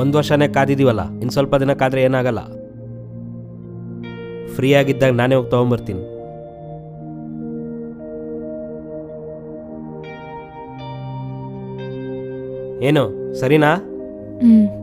ಒಂದು ವರ್ಷನೇ ಕಾದಿದ್ದೀವಲ್ಲ ಇನ್ನು ಸ್ವಲ್ಪ ದಿನ ಕಾದ್ರೆ ಏನಾಗಲ್ಲ. ಫ್ರೀ ಆಗಿದ್ದಾಗ ನಾನೇ ಹೋಗಿ ತೊಗೊಂಬರ್ತೀನಿ. ಏನು, ಸರಿನಾ? ಹ್ಞೂ